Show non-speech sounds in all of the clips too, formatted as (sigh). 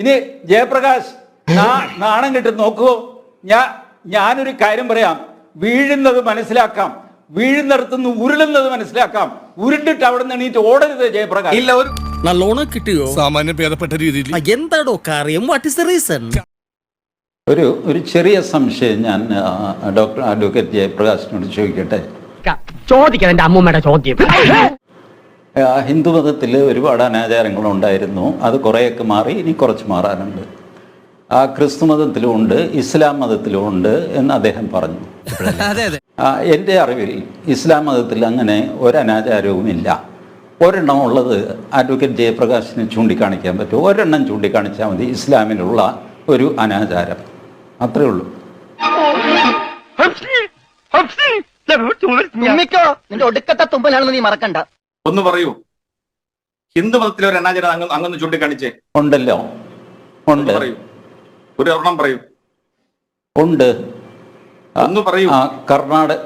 ഇനി ജയപ്രകാശ് നാണം കിട്ടി നോക്കൂ ഞാൻ ഞാനൊരു കാര്യം പറയാം. വീഴുന്നത് മനസ്സിലാക്കാം. വീഴുന്നിടത്തുനിന്ന് ഉരുളുന്നത് മനസ്സിലാക്കാം. ഉരുണ്ടിട്ട് അവിടെ നിന്ന് എണീറ്റ് ഓടരുത് ജയപ്രകാശ്. ഇല്ല ഒരു നല്ലോണം കിട്ടിയോ? സാമാന്യം ഭേദപ്പെട്ട രീതിയിൽ. എന്താടോ കാര്യം? വാട്ട് ഇസ് ദ റീസൺ ഒരു ഒരു ചെറിയ സംശയം ഞാൻ ഡോക്ടർ അഡ്വക്കേറ്റ് ജയപ്രകാശിനോട് ചോദിക്കട്ടെ? ചോദിക്കണം എന്റെ അമ്മൂമ്മയുടെ ചോദ്യം. ആ, ഹിന്ദു മതത്തിൽ ഒരുപാട് അനാചാരങ്ങളുണ്ടായിരുന്നു അത് കുറേയൊക്കെ മാറി ഇനി കുറച്ച് മാറാനുണ്ട് ആ ക്രിസ്തു മതത്തിലും ഉണ്ട് ഇസ്ലാം മതത്തിലും ഉണ്ട് എന്ന് അദ്ദേഹം പറഞ്ഞു അതെ അതെ ആ, എന്റെ അറിവിൽ ഇസ്ലാം മതത്തിൽ അങ്ങനെ ഒരനാചാരവുമില്ല ഒരെണ്ണം ഉള്ളത് അഡ്വക്കേറ്റ് ജയപ്രകാശിന് ചൂണ്ടിക്കാണിക്കാൻ പറ്റും ഒരെണ്ണം ചൂണ്ടിക്കാണിച്ചാൽ മതി ഇസ്ലാമിലുള്ള ഒരു അനാചാരം അത്രേ ഉള്ളൂ നിന്റെ ഒടുക്കത്തെ തുമ്പലാണെന്ന് നീ മറക്കണ്ട ഒന്ന് പറയൂ. ഹിന്ദു മതത്തിലെ ഒരു അനാചാരം അങ്ങ് അങ്ങൊന്ന് ചൂണ്ടിക്കാണിച്ചേ. ഉണ്ടല്ലോ. ഉണ്ട്. പറയൂ. ഒരു ഒരെണ്ണം പറയൂ. ഉണ്ട്. ഒന്ന് പറയൂ. കർണാടക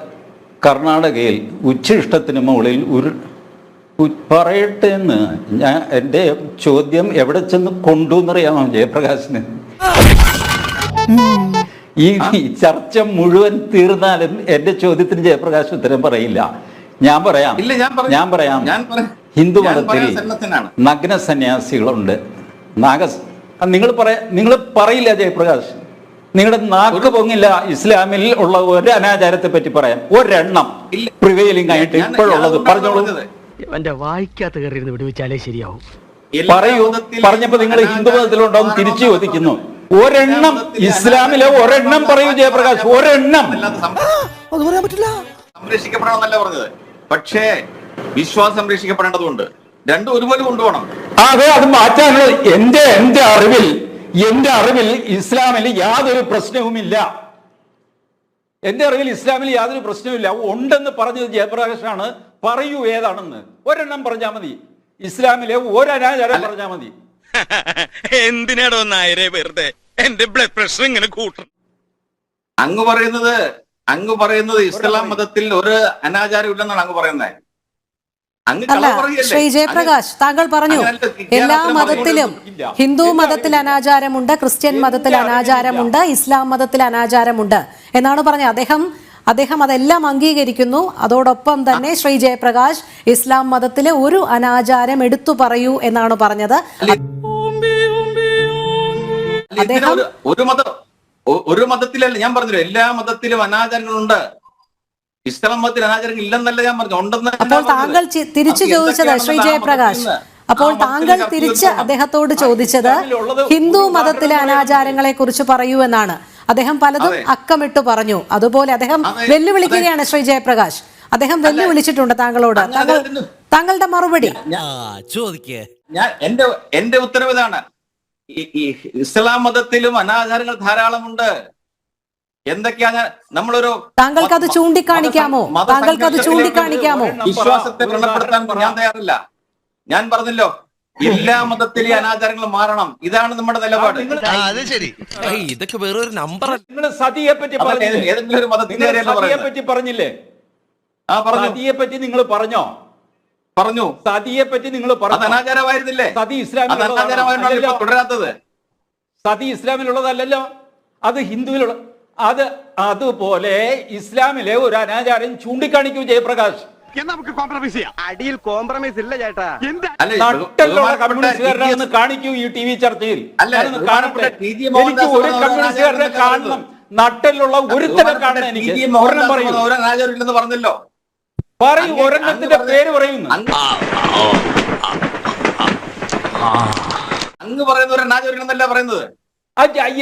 കർണാടകയിൽ ഉച്ചിഷ്ടത്തിന് മുകളിൽ ഒരു പറയട്ടെ എന്ന് ഞാൻ എന്റെ ചോദ്യം എവിടെ ചെന്ന് കൊണ്ടു എന്നറിയാമോ ജയപ്രകാശിന്? ഈ ഈ ചർച്ച മുഴുവൻ തീർന്നാലും എന്റെ ചോദ്യത്തിന് ജയപ്രകാശ് ഉത്തരം പറയില്ല. ഞാൻ പറയാം. ഇല്ല, ഞാൻ പറയാം. ഞാൻ പറയാം. ഞാൻ പറയാം. ഹിന്ദു മതത്തിൽ നഗ്ന സന്യാസികളുണ്ട്. നാഗസ് നിങ്ങൾ പറയാ നിങ്ങൾ പറയില്ല ജയപ്രകാശ്. നിങ്ങളുടെ നാക്ക് പൊങ്ങില്ല ഇസ്ലാമിൽ ഉള്ള ഒരു അനാചാരത്തെ പറ്റി പറയാം ഒരെണ്ണം പ്രിവേലിംഗ് പ്രിവെയിലിംഗ് ആയിട്ട് ഇപ്പോഴുള്ളത്. പറഞ്ഞോളൂ. എന്റെ വായിക്കാത്ത കയറി വിടുവിച്ചാലേ ശരിയാവും. പറയൂ. പറഞ്ഞപ്പോ നിങ്ങൾ ഹിന്ദു മതത്തിലുണ്ടോ തിരിച്ചു ചോദിക്കുന്നു. ഒരെണ്ണം ഇസ്ലാമിലെ ഒരെണ്ണം പറയൂ ജയപ്രകാശ്. ഒരെണ്ണം. അത് പറയാൻ പറ്റില്ല. സംരക്ഷിക്കപ്പെടണമെന്നല്ല പറഞ്ഞത്. പക്ഷേ വിശ്വാസം സംരക്ഷിക്കപ്പെടേണ്ടതുണ്ട്. രണ്ടും ഒരുപോലെ കൊണ്ടുപോകണം. അതെ അത് മാറ്റാനുള്ള എന്റെ എന്റെ അറിവിൽ എന്റെ അറിവിൽ ഇസ്ലാമിൽ യാതൊരു പ്രശ്നവുമില്ല. എന്റെ അറിവിൽ ഇസ്ലാമിൽ യാതൊരു പ്രശ്നവുമില്ല. ഉണ്ടെന്ന് പറഞ്ഞത് ജയപ്രകാശാണ്. പറയൂ ഏതാണെന്ന്. ഒരെണ്ണം പറഞ്ഞാൽ മതി. ഇസ്ലാമിലെ ഒരനാചാരം പറഞ്ഞാൽ മതി. (laughs) എന്തിനാടോ നായരെ വെറുതെ? എന്റെ ബ്ലഡ് പ്രഷർ ഇങ്ങനെ കൂട്ടണം. അങ്ങ് പറയുന്നത് അങ്ങ് പറയുന്നത് ഇസ്ലാം മതത്തിൽ ഒരു അനാചാരം ഇല്ലെന്നാണ് അങ്ങ് പറയുന്നത്. അല്ല ശ്രീ ജയപ്രകാശ് താങ്കൾ പറഞ്ഞു എല്ലാ മതത്തിലും ഹിന്ദു മതത്തിൽ അനാചാരമുണ്ട് ക്രിസ്ത്യൻ മതത്തിൽ അനാചാരമുണ്ട് ഇസ്ലാം മതത്തിൽ അനാചാരമുണ്ട് എന്നാണ് പറഞ്ഞത്. അദ്ദേഹം അദ്ദേഹം അതെല്ലാം അംഗീകരിക്കുന്നു. അതോടൊപ്പം തന്നെ ശ്രീ ജയപ്രകാശ് ഇസ്ലാം മതത്തിലെ ഒരു അനാചാരം എടുത്തു പറയൂ എന്നാണ് പറഞ്ഞത്. അദ്ദേഹം- ഒരു- മതം ഒരു മതത്തിലല്ല ഞാൻ പറഞ്ഞു എല്ലാ മതത്തിലും അനാചാരങ്ങളുണ്ട്. ഇസ്ലാം മതത്തിൽ അനാചാരങ്ങൾ ഇല്ലെന്നല്ല ഞാൻ പറഞ്ഞു ഉണ്ടെന്ന് അപ്പോൾ താങ്കൾ തിരിച്ചു ചോദിച്ചത് ശ്രീ ജയപ്രകാശ് അപ്പോൾ താങ്കൾ തിരിച്ച് അദ്ദേഹത്തോട് ചോദിച്ചത് ഹിന്ദു മതത്തിലെ അനാചാരങ്ങളെ കുറിച്ച് പറയൂ എന്നാണ്. അദ്ദേഹം പലതും അക്കമിട്ട് പറഞ്ഞു. അതുപോലെ അദ്ദേഹം വെല്ലുവിളിക്കുകയാണ് ശ്രീ ജയപ്രകാശ് അദ്ദേഹം വെല്ലുവിളിച്ചിട്ടുണ്ട് താങ്കളോട്. താങ്കൾ താങ്കളുടെ മറുപടി. ഞാൻ എന്റെ എന്റെ ഉത്തരവ് ഇതാണ്. ഈ- ഈ ഇസ്ലാം മതത്തിലും അനാചാരങ്ങൾ ധാരാളമുണ്ട്. എന്തൊക്കെയാ ഞാൻ നമ്മളൊരു താങ്കൾക്ക് അത് ചൂണ്ടിക്കാണിക്കാമോ? താങ്കൾക്ക് അത് ചൂണ്ടിക്കാണിക്കാമോ? വിശ്വാസത്തെ ഒരു വ്രണപ്പെടുത്താൻ ഞാൻ തയ്യാറില്ല ഞാൻ പറഞ്ഞല്ലോ എല്ലാ മതത്തിലെ അനാചാരങ്ങൾ മാറണം. ഇതാണ് നമ്മുടെ നിലപാട്. ഇതൊക്കെ വേറൊരു നമ്പർ നിങ്ങൾ സതിയെ പറ്റി ഏതെങ്കിലും ഒരു മതത്തിന്റെ സതിയെ പറ്റി പറഞ്ഞില്ലേ? ആ പറഞ്ഞു. സതിയെ പറ്റി നിങ്ങൾ പറഞ്ഞോ? പറഞ്ഞു. സതിയെ പറ്റി നിങ്ങൾ പറഞ്ഞു അനാചാരമായിരുന്നില്ലേ സതി ഇസ്ലാമിൽ. തുടരാത്തത്. സതി ഇസ്ലാമിലുള്ളതല്ലല്ലോ. അത് ഹിന്ദുവിലുള്ള അത് അതുപോലെ ഇസ്ലാമിലെ ഒരു അനാചാരം ചൂണ്ടിക്കാണിക്കും ജയപ്രകാശ്. അടിയിൽ കോംപ്രമൈസ് ഇല്ല ചേട്ടാ. കാണിക്കൂ ഈ ടി വി ചർച്ചയിൽ. കാണട്ടെ. എനിക്ക് ഒരു കമ്മ്യൂണിസ്റ്റുകാരനെ കാണണം. നട്ടലുള്ള ഒരുത്തരം കാണണം. എനിക്ക്. പറഞ്ഞല്ലോ. പറയൂ ഒരെണ്ണത്തിന്റെ അങ്ങ് പേര് പറയുന്നു. അങ്ങ് അങ്ങ് പറയുന്ന ഒരു പറയുന്നത്?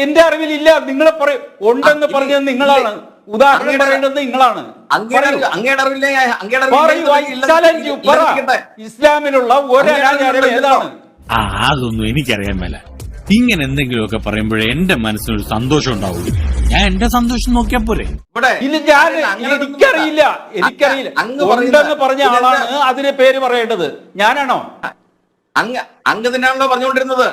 എന്റെ അറിവിലില്ല. നിങ്ങൾ പറയും. ഉണ്ടെന്ന് പറഞ്ഞത് നിങ്ങളാണ്. ഉദാഹരണം പറയേണ്ടത് നിങ്ങളാണ്. ഇസ്ലാമിലുള്ള ഒരു. ഏതാണ്? അതൊന്നും എനിക്കറിയാൻ മേല. ഇങ്ങനെ എന്തെങ്കിലുമൊക്കെ പറയുമ്പോഴേ എന്റെ മനസ്സിനൊരു സന്തോഷം ഉണ്ടാവുള്ളൂ. ഞാൻ എന്റെ സന്തോഷം നോക്കിയാ പോരെ. ഇവിടെ ഇല്ല ഞാൻ എനിക്കറിയില്ല എനിക്കറിയില്ല. അങ്ങ് ഉണ്ടെന്ന് പറഞ്ഞ ആളാണ് അതിന് പേര് പറയേണ്ടത്. ഞാനാണോ? അങ്ങ് അങ്ങ് തന്നെയാണല്ലോ പറഞ്ഞുകൊണ്ടിരുന്നത്.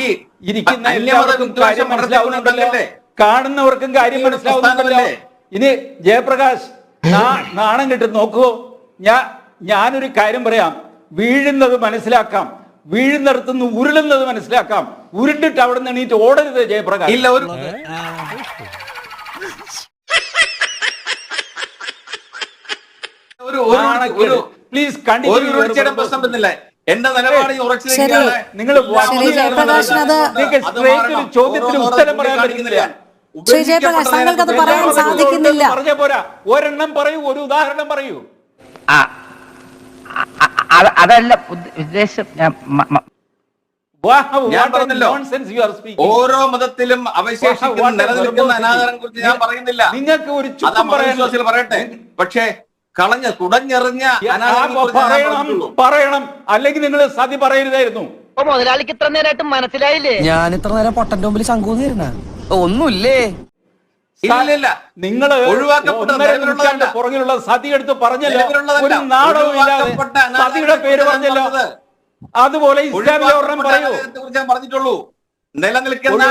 ഈ ഇരിക്കുന്ന എല്ലാവർക്കും കാര്യം മനസ്സിലാവുന്നുണ്ടല്ലോ? കാണുന്നവർക്കും കാര്യം മനസ്സിലാവുന്നുണ്ടല്ലോ? ഇനി ജയപ്രകാശ് നാണം കിട്ടും നോക്കൂ ഞാൻ ഞാനൊരു കാര്യം പറയാം. വീഴുന്നത് മനസ്സിലാക്കാം. വീഴുന്നിടത്തുനിന്ന് ഉരുളുന്നത് മനസ്സിലാക്കാം. ഉരുണ്ടിട്ട് അവിടെ നിന്ന് എണീറ്റ് ഓടരുത് ജയപ്രകാശ്. ഇല്ല ഒരു പ്ലീസ് കണ്ടിന്യൂ എന്റെ നിലപാട്. നിങ്ങൾ ചോദ്യത്തിന് ഉത്തരം പറയാൻ. പറ്റുന്നില്ല. ശ്രീ ജയപ്രകാശ് താങ്കൾക്ക് അത് പറയാൻ സാധിക്കുന്നില്ല. പറഞ്ഞ പോരാ. ഒരെണ്ണം പറയൂ ഒരു ഉദാഹരണം പറയൂ. അതല്ല ഉദ്ദ- ഉദ്ദേശം ഞാൻ പറഞ്ഞല്ലോ. ഓരോ മതത്തിലും അവശേഷിക്കുന്ന നിലനിൽക്കുന്ന. അനാദാരം കുറിച്ച് ഞാൻ പറയുന്നില്ല. നിങ്ങൾക്ക് ഒരു അത് ചുക്കും പറയാൻ മതവിശ്വാസികൾ പറയട്ടെ. പക്ഷേ കളഞ്ഞ കുടഞ്ഞെറിഞ്ഞ പറയണം അല്ലെങ്കിൽ നിങ്ങൾ സതി പറയരുതായിരുന്നു. മുതലാളിക്ക് ഇത്ര നേരമായിട്ട് മനസ്സിലായില്ലേ? ഞാൻ ഇത്ര നേരം പൊട്ടന്റെ മുമ്പിൽ ശങ്കൂന്നിരുന്ന ഒന്നുമില്ലേ? നിങ്ങൾ പുറകിലുള്ള സതി എടുത്ത് പറഞ്ഞല്ലോ ഒരു ഇല്ലാതെ സതിയുടെ പേര് പറഞ്ഞല്ലോ. അതുപോലെ ഇസ്ലാമിലെ ഒരെണ്ണം ഒഴിവാക്കപ്പെട്ട പറയൂ. ഞാൻ പറഞ്ഞിട്ടുള്ളൂ. നിലനിൽക്കുന്ന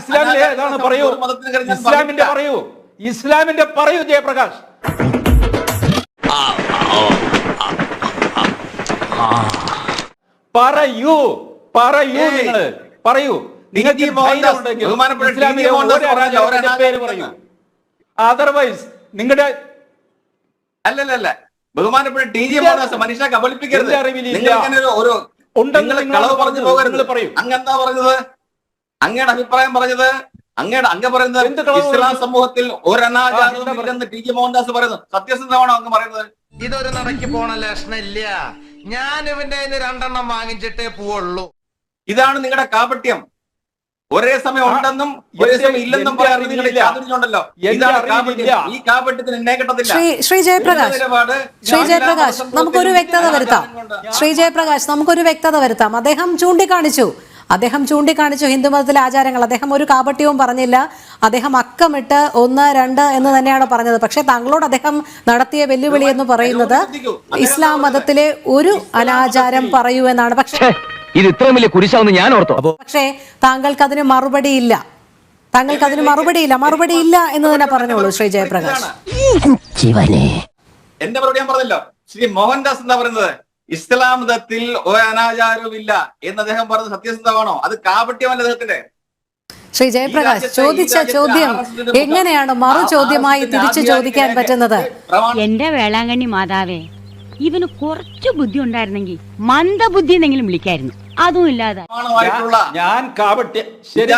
ഇസ്ലാമിലെ ഏതാണ് പറയൂ? ഇസ്ലാമിന്റെ. പറയൂ. ഇസ്ലാമിന്റെ പറയൂ ജയപ്രകാശ്. പറയൂ പറയൂ നിങ്ങൾ. പറയൂ. നിങ്ങൾക്ക് അതർവൈസ് നിങ്ങളുടെ അല്ലല്ല ബഹുമാനപ്പെട്ട ടി ജി മോഹൻദാസ് മനുഷ്യ കബളിപ്പിക്കരുത്. ഒരു- കളവ് പറഞ്ഞു പറഞ്ഞത് പോകരുത് പറയൂ. അങ്ങ് പറഞ്ഞത്? അങ്ങയുടെ അഭിപ്രായം പറഞ്ഞത്? അങ്ങയുടെ അങ്ങ് പറയുന്നത് ഇസ്ലാം സമൂഹത്തിൽ ഒരനാചാരവും ഇല്ലെന്ന് ടി ജി മോഹൻദാസ് പറയുന്നു. സത്യസന്ധമാണോ അങ്ങ് പറയുന്നത്? ഇതൊരു നടക്കി പോണ ലക്ഷണില്ല. ഞാൻ ഇവന്റെ രണ്ടെണ്ണം വാങ്ങിച്ചിട്ടേ പോവുള്ളൂ. ഇതാണ് നിങ്ങളുടെ കാപട്യം. ഒരേ സമയം ഉണ്ടെന്നും ഒരേ സമയം ഇല്ലെന്നും പറയാറുണ്ടല്ലോ പറയാൻ ഈ കാപട്യത്തിന് എന്നെ കിട്ടത്തില്ല ശ്രീ ജയപ്രകാശ് ശ്രീ ജയപ്രകാശ് നമുക്കൊരു വ്യക്തത വരുത്താം. ശ്രീ ജയപ്രകാശ് നമുക്കൊരു വ്യക്തത വരുത്താം. അദ്ദേഹം ചൂണ്ടിക്കാണിച്ചു. അദ്ദേഹം ചൂണ്ടിക്കാണിച്ചു ഹിന്ദുമതത്തിലെ ആചാരങ്ങൾ. അദ്ദേഹം ഒരു കാപട്യവും പറഞ്ഞില്ല. അദ്ദേഹം അക്കമിട്ട് ഒന്ന് രണ്ട് എന്ന് തന്നെയാണ് പറഞ്ഞത്. പക്ഷേ താങ്കളോട് അദ്ദേഹം നടത്തിയ വെല്ലുവിളി എന്ന് പറയുന്നത് ഇസ്ലാം മതത്തിലെ ഒരു അനാചാരം പറയൂ എന്നാണ്. പക്ഷേ ഇത് ഇത്രയും വലിയ കുരിശാവുന്ന ഞാൻ ഓർത്തോ. പക്ഷേ താങ്കൾക്ക് അതിന് മറുപടി ഇല്ല. താങ്കൾക്ക് അതിന് മറുപടി ഇല്ല. മറുപടി ഇല്ല എന്ന് തന്നെ പറഞ്ഞോളൂ ശ്രീ ജയപ്രകാശ്. എന്റെ മറുപടി ഞാൻ പറഞ്ഞല്ലോ. ശ്രീ മോഹൻദാസ് എന്താ പറയുന്നത്? ഇസ്ലാം മതത്തിൽ ഒരു അനാചാരവും ഇല്ല എന്ന് അദ്ദേഹം പറഞ്ഞത് സത്യസന്ധമാണോ? അത് കാപട്യമല്ല അദ്ദേഹത്തിന്റെ? ശ്രീ ജയപ്രകാശ് ചോദിച്ച ചോദ്യം എങ്ങനെയാണ് മറു ചോദ്യമായി തിരിച്ചു ചോദിക്കാൻ പറ്റുന്നത്? എന്റെ വേളാങ്കണ്ണി മാതാവേ ഇവന് കുറച്ചു ബുദ്ധി ഉണ്ടായിരുന്നെങ്കിൽ മന്ദബുദ്ധി എന്നെങ്കിലും വിളിക്കായിരുന്നു. അതും ഇല്ലാതെ ഞാൻ കാപട്യ ശരി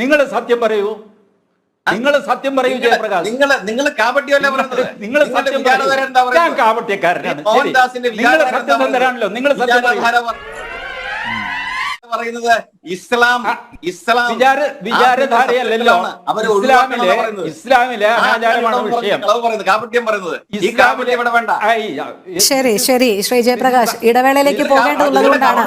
നിങ്ങൾ സത്യം പറയൂ. നിങ്ങൾ സത്യം പറയൂ ജയപ്രകാശ്. നിങ്ങൾ നിങ്ങൾ കാപട്യമല്ലേ പറഞ്ഞത് നിങ്ങൾ സത്യം ഞാൻ? കാപട്യക്കാരനാണ്. നിങ്ങൾ സത്യം എന്താ നിങ്ങൾ സത്യം പറയുന്നത് ഇസ്ലാം ഇസ്ലാം. വിചാര വിചാരധാരയല്ലല്ലോ. അവരെ ഇസ്ലാമിലെ ഇസ്ലാമിലെ അനാചാരമാണ് വിഷയം. പറയുന്നത് കാപട്യം ശരി ശരി. ശ്രീ ജയപ്രകാശ് ഇടവേളയിലേക്ക് പോകേണ്ടതുള്ളത് കൊണ്ടാണ്.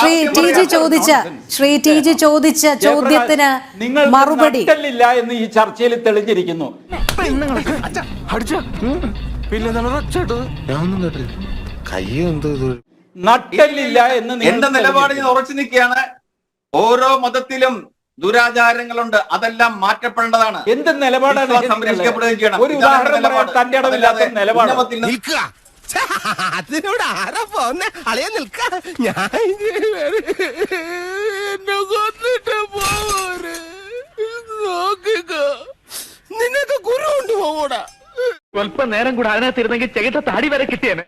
ശ്രീ ടി ജി ചോദിച്ച ശ്രീ ടി ജി ചോദിച്ച ചോദ്യത്തിന് നിങ്ങൾ മറുപടി. ഇല്ല എന്ന് ഈ ചർച്ചയിൽ തെളിഞ്ഞിരിക്കുന്നു. നട്ടലില്ല എന്ന് എന്റെ നിലപാട് ഞാൻ ഉറച്ചു നിൽക്കുകയാണ്. ഓരോ മതത്തിലും ദുരാചാരങ്ങളുണ്ട്. അതെല്ലാം മാറ്റപ്പെടേണ്ടതാണ്. എന്ത് നിലപാടാണ്? സംരക്ഷിക്കപ്പെടുകയും ചെയ്യണം. ഒരു ഉദാഹരണം. തന്റെ നിലപാട്. അതിനോട് ആരാ പോന്നെ? അളിയ നിൽക്ക ഞാൻ എന്നെ കൊന്നിട്ട് പോവര് നോക്കുക. നിനക്ക് ഗുരു ഉണ്ട് പോകൂടാ സ്വല്പം നേരം കൂടെ അതിനകത്തിരുന്നെങ്കിൽ ചെകിട്ട താടി വരെ കിട്ടിയേനെ.